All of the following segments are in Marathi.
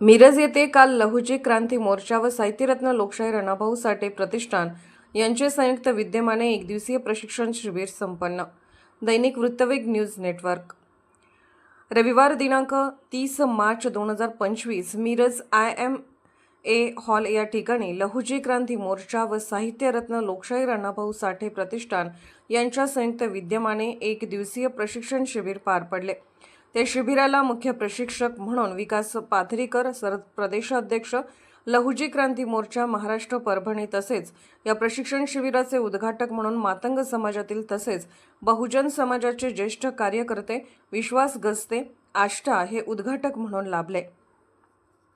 मिरज येथे काल लहुजी क्रांती मोर्चा व साहित्यरत्न लोकशाही रणभाऊ साठे प्रतिष्ठान यांचे संयुक्त विद्यमाने एक दिवसीय प्रशिक्षण शिबिर संपन्न. दैनिक वृत्तवेग न्यूज नेटवर्क. रविवार दिनांक तीस मार्च दोन हजार पंचवीस Miraj I M A hall या ठिकाणी लहुजी क्रांती मोर्चा व साहित्यरत्न लोकशाही अण्णाभाऊ साठे प्रतिष्ठान यांच्या संयुक्त विद्यमाने एक दिवसीय प्रशिक्षण शिबिर पार पडले. त्या शिबिराला मुख्य प्रशिक्षक म्हणून विकास पाथरीकर सर प्रदेशाध्यक्ष लहुजी क्रांती मोर्चा महाराष्ट्र परभणी तसेच या प्रशिक्षण शिबिराचे उद्घाटक म्हणून मातंग समाजातील तसेच बहुजन समाजाचे ज्येष्ठ कार्यकर्ते विश्वास गस्ते आष्टा हे उद्घाटक म्हणून लाभले.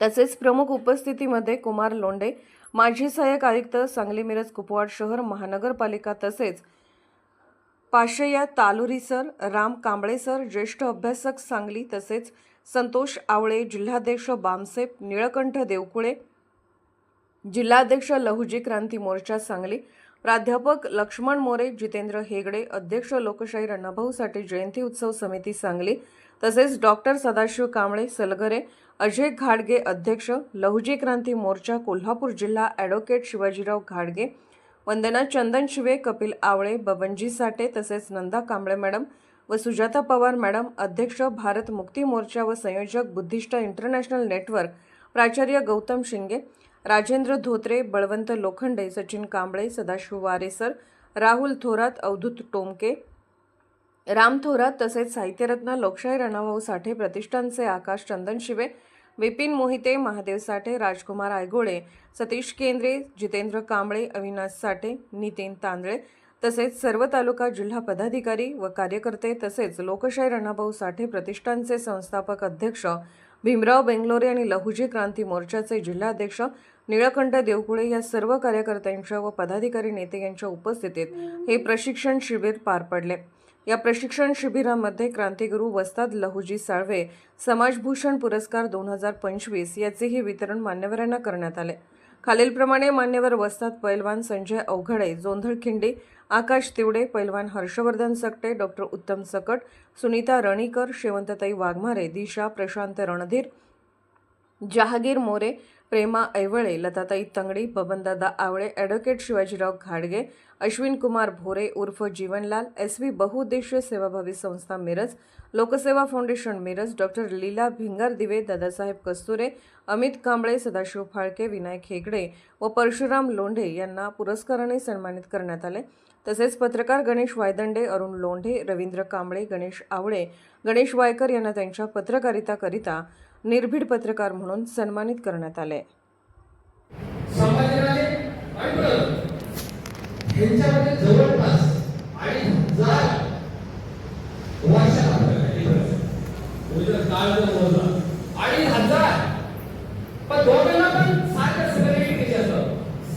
तसेच प्रमुख उपस्थितीमध्ये कुमार लोंडे माजी सहाय्यक आयुक्त सांगली मिरज कुपवाड शहर महानगरपालिका तसेच पाशया तालुरी सर राम कांबळे सर ज्येष्ठ अभ्यासक सांगली तसेच संतोष आवळे जिल्हाध्यक्ष बामसेप निळकंठ देवकुळे जिल्हाध्यक्ष लहुजी क्रांती मोर्चा सांगली प्राध्यापक लक्ष्मण मोरे जितेंद्र हेगडे अध्यक्ष लोकशाही अण्णाभाऊ साठे जयंती उत्सव समिती सांगली तसेच डॉक्टर सदाशिव कांबळे सलगरे अजय घाडगे अध्यक्ष लहुजी क्रांती मोर्चा कोल्हापूर जिल्हा ॲडव्होकेट शिवाजीराव घाडगे वंदना चंदन शिवे कपिल आवळे बबनजी साठे तसेच नंदा कांबळे मॅडम व सुजाता पवार मॅडम अध्यक्ष भारत मुक्ती मोर्चा व संयोजक बुद्धिष्ट इंटरनॅशनल नेटवर्क प्राचार्य गौतम शिंगे राजेंद्र धोत्रे बळवंत लोखंडे सचिन कांबळे सदाशिव वारेसर राहुल थोरात अवधूत टोमके राम थोरात तसेच साहित्यरत्न लोकशाही रणभाऊ साठे प्रतिष्ठानचे आकाश चंदन शिवे विपिन मोहिते महादेव साठे राजकुमार आयगोळे सतीश केंद्रे जितेंद्र कांबळे अविनाश साठे नितीन तांदळे तसेच सर्व तालुका जिल्हा पदाधिकारी व कार्यकर्ते तसेच लोकशाही रणभाऊ साठे प्रतिष्ठानचे संस्थापक अध्यक्ष भीमराव बेंगलोरे आणि लहुजी क्रांती मोर्चाचे जिल्हाध्यक्ष निळकंठ देवकुळे या सर्व कार्यकर्त्यांच्या व पदाधिकारी नेते यांच्या उपस्थितीत हे प्रशिक्षण शिबिर पार पडले. या प्रशिक्षण शिबिरामध्ये क्रांतिगुरू वस्ताद लहुजी साळवे समाजभूषण पुरस्कार दोन हजार पंचवीस याचेही वितरण मान्यवरांना करण्यात आले. खालीलप्रमाणे मान्यवर वस्ताद पैलवान संजय अवघडे जोंधळखिंडी आकाश तिवडे पैलवान हर्षवर्धन सकटे डॉक्टर उत्तम सकट सुनीता रणीकर शेवंतताई वाघमारे दिशा प्रशांत रणधीर जहागीर मोरे प्रेमा ऐवळे लताताई तंगडी बबनदादा आवळे ॲडव्होकेट शिवाजीराव घाडगे अश्विन कुमार भोरे उर्फ जीवनलाल एस व्ही बहुउद्देशीय सेवाभावी संस्था Miraj Lokseva foundation Miraj doctor Leela Bhingardive Dadasaheb Kasture Amit Kamble Sadashiv Phalke Vinayak Hegde व परशुराम लोंढे यांना पुरस्काराने सन्मानित करण्यात आले. तसेच पत्रकार गणेश वायदंडे अरुण लोंढे रवींद्र कांबळे गणेश आवळे गणेश वायकर यांना त्यांच्या पत्रकारिताकरिता निर्भीड पत्रकार म्हणून सन्मानित करण्यात आले.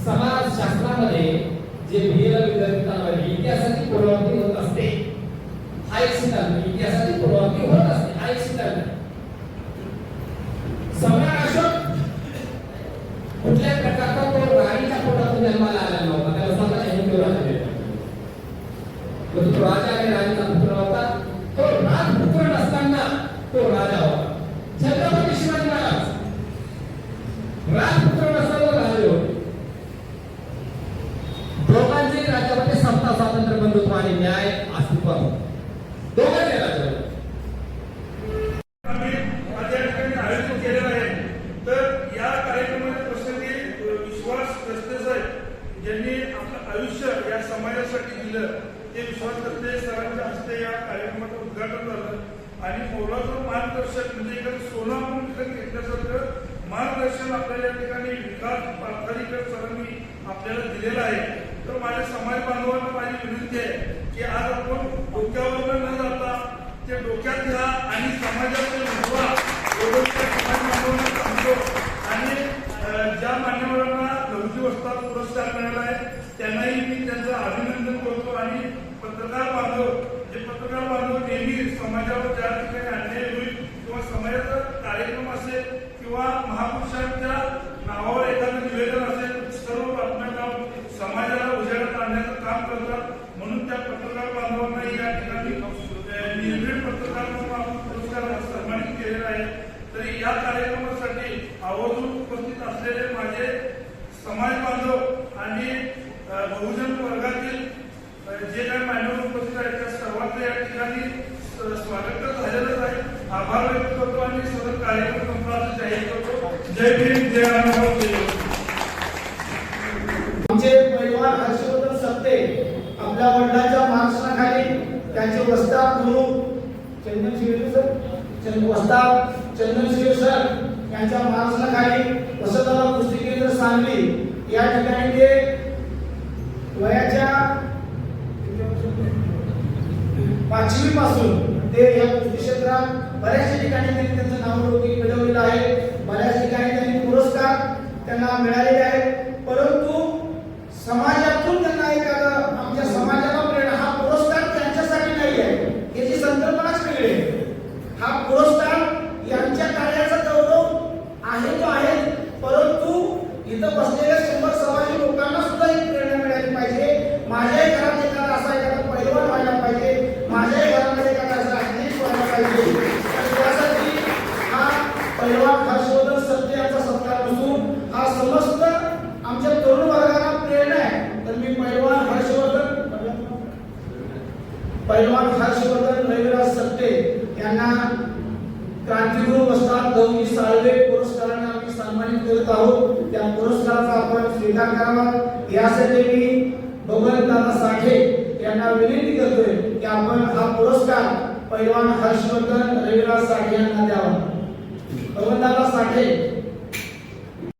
समाजशास्त्रामध्ये जे इतिहासाची पुनरावृत्ती होत असते हा एक सिद्धांत. इतिहासाची पुनरावृत्ती होत असते हा एक सिद्धांत. कुठल्या प्रकारचा तो राणीच्या पोटातून जन्माला आला नव्हता. त्याला स्वतःच्या हिंदू राजा देतात राजा आणि राणीचा पुत्र होता. तो राजपुत्र नसताना तो राजा होता. छत्रपती शिवाजी महाराज. राज नसताना राजे होते दोघांचे राज्यामध्ये समता स्वातंत्र्य बंधुत्व आणि न्याय अस्तित्वात होता दोघांचे राज्य होते आम्ही आज या ठिकाणी आयोजित केलेलं आहे तर या कार्यक्रमाच्या प्रसंगी अ, विश्वास दस्ते साहेब ज्यांनी आपलं आयुष्य या समाजासाठी दिलं ते विश्वास दस्ते सरांच्या हस्ते या कार्यक्रमाचं उद्घाटन झालं आणि मोलाचं मार्गदर्शक म्हणजे इकडे सोनं म्हणून इकडे घेतल्यासारखं मार्गदर्शन आपल्याला या ठिकाणी विकास पाथरीकर सरांनी आपल्याला दिलेलं आहे. तर माझ्या समाज बांधवांना माझी विनंती आहे की आज आपण डोक्यावर न जाता ते डोक्यात घ्या आणि समाजाचे उजवा एवढं त्या समाज बांधवांना सांगतो आणि अ, ज्या मान्यवरांना लघुजी वस्ताद पुरस्कार मिळाला आहे त्यांनाही मी त्यांचं अभिनंदन करतो आणि पत्रकार बांधव जे पत्रकार बांधव नेहमी समाजावर ज्या ठिकाणी अन्याय होईल किंवा समाजाचा कार्यक्रम असेल किंवा महापुरुषांच्या नावावर एखादं निवेदन असेल सर्व बातम्या लावून समाजाला उजेडात आणण्याचं काम करतात म्हणून त्या पत्रकार बांधवांना ठिकाणी अ, निर्भीड पत्रकार म्हणून आपण पुरस्कार सन्मानित केलेला आहे. तरी या कार्यक्रमासाठी आवर्जून उपस्थित असलेले माझे समाज बांधव आणि बहुजन वर्गातील जे काही मान्यवर उपस्थित आहेत त्या सर्वांचं या ठिकाणी स्वागत तर झालेलंच आहे. आभार व्यक्त करतो आणि सदर कार्यक्रम संपला जाहीर करतो. जय भीम जय अनुभव जय योगी. आमचे पैलवान हर्षवर्धन सत्ते आपल्या वडिलांच्या मार्गदर्शनाखाली त्यांचे वस्ताद म्हणून चंदन शिवे सर चंद वस्ताद चंदन शिवे सर यांच्या मार्गदर्शनाखाली वसंतराव कुस्ती केंद्र सांगली या ठिकाणी ते वयाच्या पाचवी पासून ते या कुस्ती क्षेत्रात बऱ्याचशा ठिकाणी त्यांनी त्यांचं नावलौकिक मिळवलेलं आहे. बऱ्याच ठिकाणी त्यांनी पुरस्कार त्यांना मिळालेले आहेत. परंतु समाजात पैलवान हर्षवर्धन रविराज सत्ते यांना क्रांतिगुरु वस्ताद गौरी साळवे पुरस्काराने आम्ही सन्मानित करत आहोत. त्या पुरस्काराचा आपण स्वीकार करावा. यासाठी मी भगवंतदादा साठे यांना विनंती करतोय की आपण हा पुरस्कार पैलवान हर्षवर्धन रविराज साठे यांना द्यावा. भगवंतदादा साठे